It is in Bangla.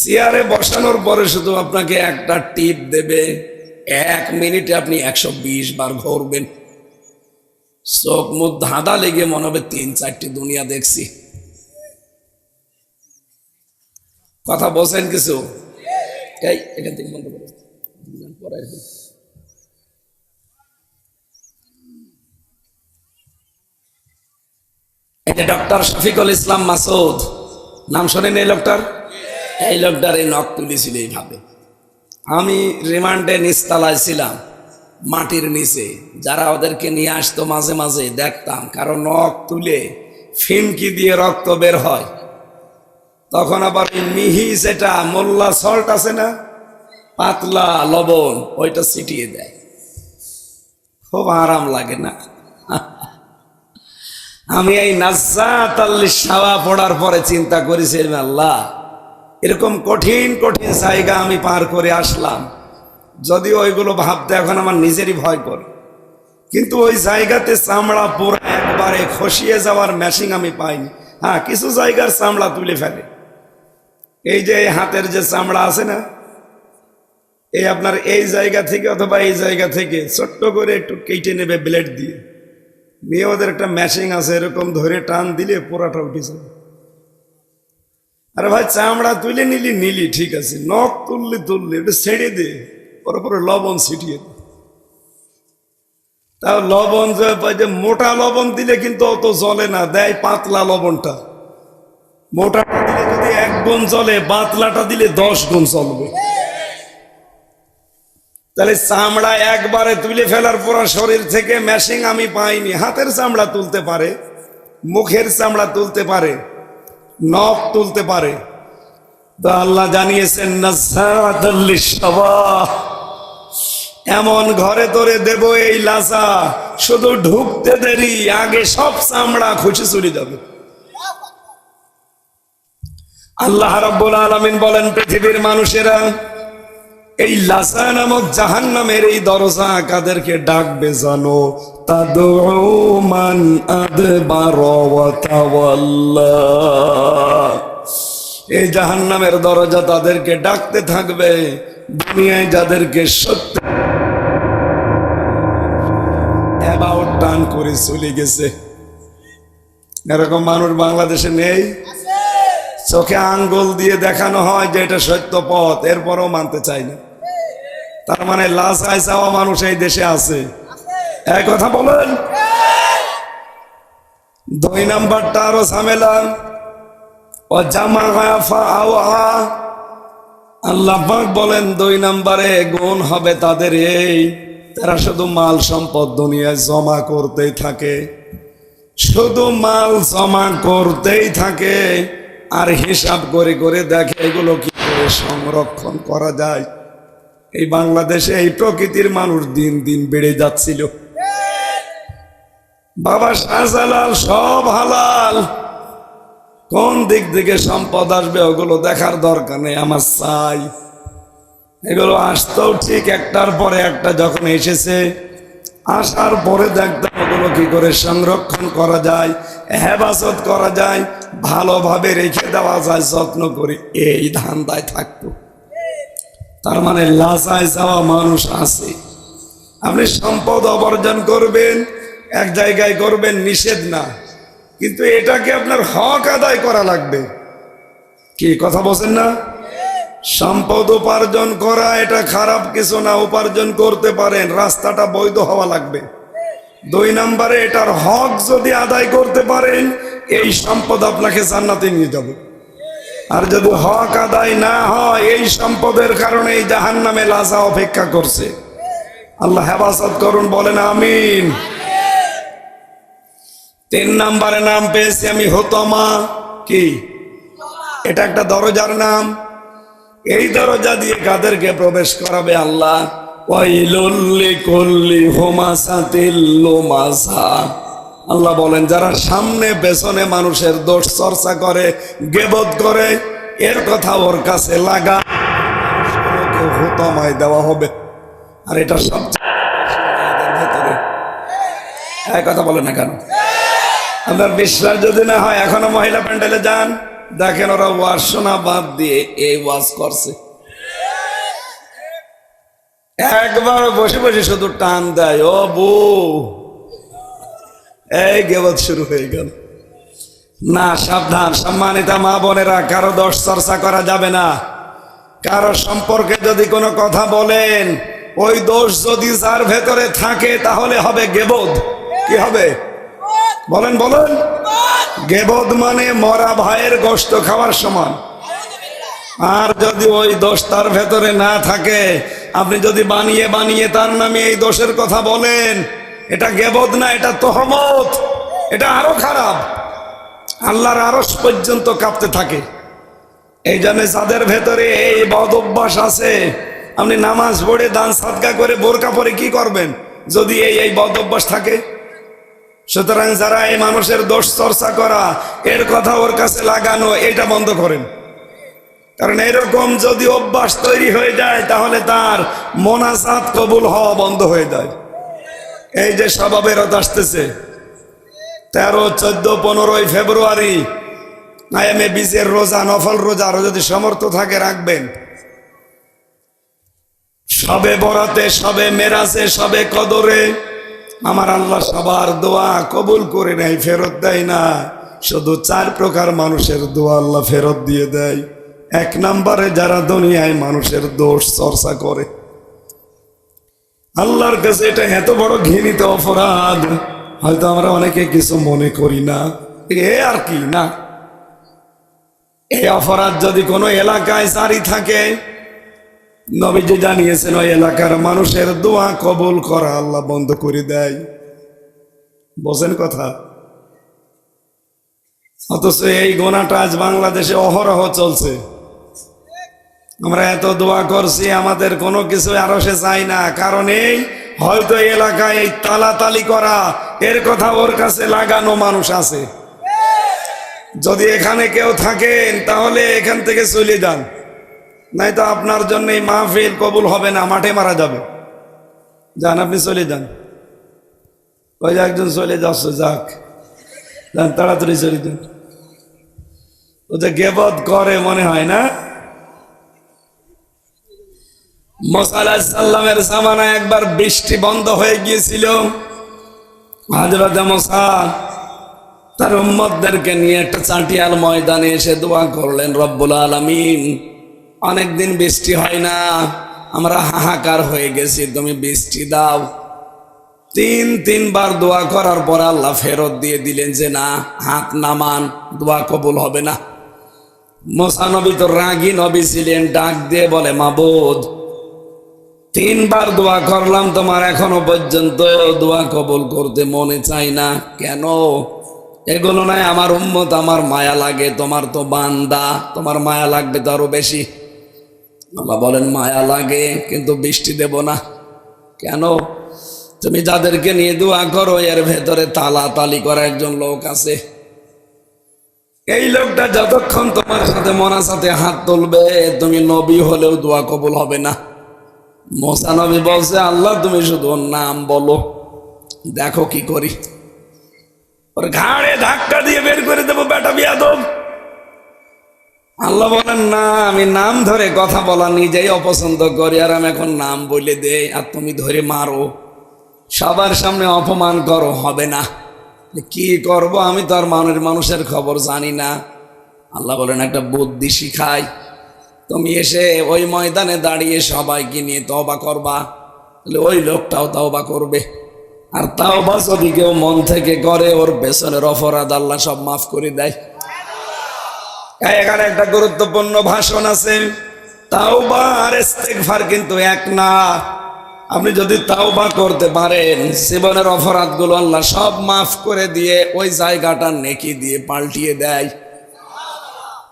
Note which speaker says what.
Speaker 1: চেয়ারে বসানোর পরে শুধু আপনাকে একটা টিপ দেবে। এক মিনিটে আপনি একশো বিশ বার ঘুরবেন। চোখ মুখ ধাঁধা লেগে মনে হবে তিন চারটি দুনিয়া দেখছি। কথা বলছেন কিছু? এটা ডক্টর শফিকুল ইসলাম মাসুদ, নাম শোনেন এই লোকটার? এই লোকটার নখ তুলেছিল এইভাবে। আমি রিমান্ডে নিস্তালায় ছিলাম, মাটির নিচে। যারা ওদেরকে নিয়ে আসতো মাঝে মাঝে দেখতাম কারণ নখ তুলে ফিনকি দিয়ে রক্ত বের হয়। তখন আবার মিহি যেটা, মোল্লা সল্ট আছে না, পাতলা লবণ, ওইটা ছিটিয়ে দেয়। খুব আরাম লাগে না। আমি এই নাজাত আল্লি সাওয়া পড়ার পরে চিন্তা করেছিলাম আল্লাহ এরকম কঠিন কঠিন জায়গা আমি পার করে আসলাম। যদিও ওইগুলো ভাবতে এখন আমার নিজেরই ভয় করে। কিন্তু ওই জায়গাতে চামড়া পুরো একবারে খসিয়ে যাওয়ার মেশিন আমি পাইনি। হ্যাঁ কিছু জায়গার চামড়া তুলে ফেলে। এই যে হাতের যে চামড়া আছে না, এই আপনার এই জায়গা থেকে অথবা এই জায়গা থেকে ছোট্ট করে একটু কেটে নেবে ব্লেড দিয়ে। নিয়ে ওদের একটা ম্যাশিং আছে, এরকম ধরে টান দিলে পোড়াটা উঠে যাবে। আরে ভাই, চামড়া তুলে নিলি নিলি, ঠিক আছে। নখ তুললি তুললি এটা ছেড়ে দে, পরে পরে লবণ ছিটিয়ে দে। তাও লবণ যে মোটা লবণ দিলে কিন্তু অত জলে না, দেয় পাতলা লবণটা। মোটাটা দিলে যদি এক গুণ চলে পাতলাটা দিলে দশ গুণ চলবে তাহলে চামড়া একবারে তুলে ফেলার পর শরীর থেকে ম্যাশিং আমি পাইনি। হাতের চামড়া তুলতে পারে, মুখের চামড়া তুলতে পারে। নখ তুলতে পারে। তো আল্লাহ জানিয়েছেন এমন ঘরে তোরে দেব এই লাসা শুধু ঢুকতে দেরি, আগে সব চামড়া খুশি চুরি যাবে। আল্লাহ রব্বুল আলমিন বলেন, পৃথিবীর মানুষেরা এই লাসা নামক জাহান নামের এই দরজা কাদেরকে ডাকবে জানো? এই জাহান নামের দরজা তাদেরকে ডাকতে থাকবে দুনিয়ায় যাদেরকে সত্য অ্যাবাউট টান করে চলে গেছে। এরকম মানুষ বাংলাদেশে নেই? চোখে আঙ্গুল দিয়ে দেখানো হয় যে এটা সত্য পথ এরপরও মানতে চাই না। তার মানে লাশ আয় চাওয়া মানুষ এই দেশে আছে। এক কথা বলেন। দুই নাম্বারটা আরও ঝামেলা। ও জামা আল্লাহ বলেন, দুই নাম্বারে গুণ হবে তাদের এই, তারা শুধু মাল সম্পদ দুনিয়ায় জমা করতেই থাকে। শুধু মাল জমা করতেই থাকে। আর হিসাব করে করে দেখে এগুলো কি করে সংরক্ষণ করা যায়। এই বাংলাদেশে এই প্রকৃতির মানুষ দিন দিন বেড়ে যাচ্ছিল। বাবা শাহজালাল সব হালাল। কোন দিক থেকে সম্পদ আসবে ওগুলো দেখার দরকার নেই, আমার চাই। এগুলো আসতেও ঠিক একটার পরে একটা যখন এসেছে, আসার পরে দেখতাম ওগুলো কি করে সংরক্ষণ করা যায়, হেফাজত করা যায়, ভালোভাবে রেখে দেওয়া যায়, যত্ন করে এই ধান্দায় থাকতো তার মানে লাচায় যাওয়া মানুষ আছে। আপনি সম্পদ অবর্জন করবেন, এক জায়গায় করবেন, নিষেধ না। কিন্তু এটাকে আপনার হক আদায় করা লাগবে। কি কথা বলছেন না? সম্পদ উপার্জন করা এটা খারাপ কিছু না, উপার্জন করতে পারেন, রাস্তাটা বৈধ হওয়া লাগবে। দুই নম্বরে এটার হক যদি আদায় করতে পারেন, এই সম্পদ আপনাকে জান্নাতে নিয়ে যাবে। আর যদি হক আদায় না হয়, এই সম্পদের কারণে এই জাহান নামে লাজা অপেক্ষা করছে। আল্লাহ হেফাজত করুন, বলেন আমিন। তিন নাম্বারে নাম পেয়েছি আমি হতমা। কি? এটা একটা দরজার নাম। এই দরজা দিয়ে কাদেরকে প্রবেশ করাবে আল্লাহ। ওয়াইলুল্লি কুল্লি হুমাসাতিল লুমাসা। আল্লাহ বলেন, যারা সামনে পেছনে মানুষের দোষ চর্চা করে, গেবত করে, এর কথা ওর কাছে লাগা হুতমায় দেওয়া হবে। আর এটা সবচেয়ে কথা বলে না কেন? আপনার বিশ্বাস যদি না হয়, এখনও মহিলা প্যান্ডেলে যান। দেখেন ওরা ওয়াজ বাদ দিয়ে এই ওয়াজ করছে। একবার বসে বসে শুধু টান দেয়, ও বউ এই গেবত শুরু হয়ে গেল। না, সাবধান, সম্মানিতা মা বোনেরা, কারও দোষ চর্চা করা যাবে না। কারও সম্পর্কে যদি কোনো কথা বলেন, ওই দোষ যদি যার ভেতরে থাকে, তাহলে হবে গেবদ কি হবে? বলেন বলেন। গেবদ মানে মরা ভাইয়ের গোস্ত খাওয়ার সমান। আর যদি ওই দোষ তার ভেতরে না থাকে, আপনি যদি বানিয়ে বানিয়ে তার নামে এই দোষের কথা বলেন এটা গেবদ না, এটা তহমত। এটা আরও খারাপ। আল্লাহর আরস পর্যন্ত কাঁপতে থাকে। এই জন্য যাদের ভেতরে এই বদ অভ্যাস আছে, আপনি নামাজ পড়ে দান সাদকা করে বোরকা পরে কি করবেন? যদি এই এই বদ অভ্যাস থাকে। সুতরাং যারা এই মানুষের দোষ চর্চা করা, এর কথা ওর কাছে লাগানো, এটা বন্ধ করেন। কারণ এরকম যদি অভ্যাস তৈরি হয়ে যায়, তাহলে তার মোনাজাত কবুল হওয়া বন্ধ হয়ে যায়। এই যে স্বভাবেরত আসতেছে। তেরো, চোদ্দ, পনেরোই ফেব্রুয়ারি আইএমএ বিজের রোজা, নফল রোজা যদি সমর্থ থাকে রাখবেন। সবে বরাতে, সবে মেরাজে, সবে কদরে আমার আল্লাহ সবার দোয়া কবুল করে নেয়, ফেরত দেয় না। শুধু চার প্রকার মানুষের দোয়া আল্লাহ ফেরত দিয়ে দেয়। এক নম্বরে যারা দুনিয়ায় মানুষের দোষ চর্চা করে। আল্লাহর কাছে এটা এত বড় ঘৃণিত অপরাধ। হয়তো আমরা অনেকে কিছু মনে করি না। এ আর কি না? এই অপরাধ যদি কোনো এলাকায় সারি থাকে, নবীজি জানিয়েছেন, ওই এলাকার মানুষের দোয়া কবুল করা আল্লাহ বন্ধ করে দেয়। বোঝেন কথা? অথচ এই গোনাটা আজ বাংলাদেশে অহরহ চলছে। আমরা এত দোয়া করছি, আমাদের কোনো কিছু আরও সে চাই না। কারণ এই হয়তো এলাকায় এই তালাতালি করা, এর কথা ওর কাছে লাগানো মানুষ আছে। যদি এখানে কেউ থাকেন, তাহলে এখান থেকে চলে যান। নাই তো আপনার জন্য এই মাহফিল কবুল হবে না, মাঠে মারা যাবে। যান, আপনি চলে যান। ওই যে একজন চলে যাচ্ছে, যাক। যান, তাড়াতাড়ি চলে যান। ও যে গেবদ করে মনে হয় না? মোসাল্লামের সামানায় একবার বৃষ্টি বন্ধ হয়ে গিয়েছিল। হাজরত মোসা তার উম্মতদেরকে নিয়ে একটা চাটিয়াল ময়দানে এসে দোয়া করলেন, রব্বুল আলমিন, অনেকদিন বৃষ্টি হয় না, আমরা হাহাকার হয়ে গেছি, তুমি বৃষ্টি দাও। তিন, তিনবার দোয়া করার পর আল্লাহ ফেরত দিয়ে দিলেন যে, না, হাত নামান, দোয়া কবুল হবে না। মোসা তো রাগী নবী ছিলেন, ডাক দিয়ে বলে, মাবুদ তিনবার দোয়া করলাম, তোমার এখনও পর্যন্ত দোয়া কবল করতে মনে চাই না। কেন? এগুলো নাই আমার উম্মত, আমার মায়া লাগে, তোমার তো বান্দা, তোমার মায়া লাগবে তো আরও বেশি। আল্লাহ বলেন, মায়া লাগে, কিন্তু বৃষ্টি দেব না। কেন? তুমি যাদেরকে নিয়ে দোয়া করো, এর ভেতরে তালা তালি করা একজন লোক আছে। এই লোকটা যতক্ষণ তোমার সাথে মনার সাথে হাত তুলবে, তুমি নবী হলেও দোয়া কবুল হবে না। মোসা নবী বলছে, আল্লাহ, তুমি শুধু ওর নাম বলো, দেখো কি করি। ওর ঘাড়ে ধাক্কা দিয়ে বের করে দেবো, বেটা বিয়াদব। আল্লাহ বলেন, না, আমি নাম ধরে কথা বলা নিজেই অপছন্দ করি, আর আমি এখন নাম বলে দেই, আর তুমি ধরে মারো। সবার সামনে অপমান করো, হবে না। কি করব? আমি তো আর মানুষের মানুষের খবর জানি না। আল্লাহ বলেন, একটা বুদ্ধি শিখাই। তুমি এসে ওই ময়দানে দাঁড়িয়ে সবাইকে নিয়ে তবা করবা। তাহলে ওই লোকটাও তাওবা করবে। আর তাওবা যদি কেউ মন থেকে করে, ওর পেছনের অপরাধ আল্লাহ সব মাফ করে দেয়। এখানে একটা গুরুত্বপূর্ণ ভাষণ আছে। তাওবা আর ইস্তেগফার কিন্তু এক না। আপনি যদি তাওবা করতে পারেন, জীবনের অপরাধগুলো আল্লাহ সব মাফ করে দিয়ে ওই জায়গাটা নেকি দিয়ে পাল্টিয়ে দেয়।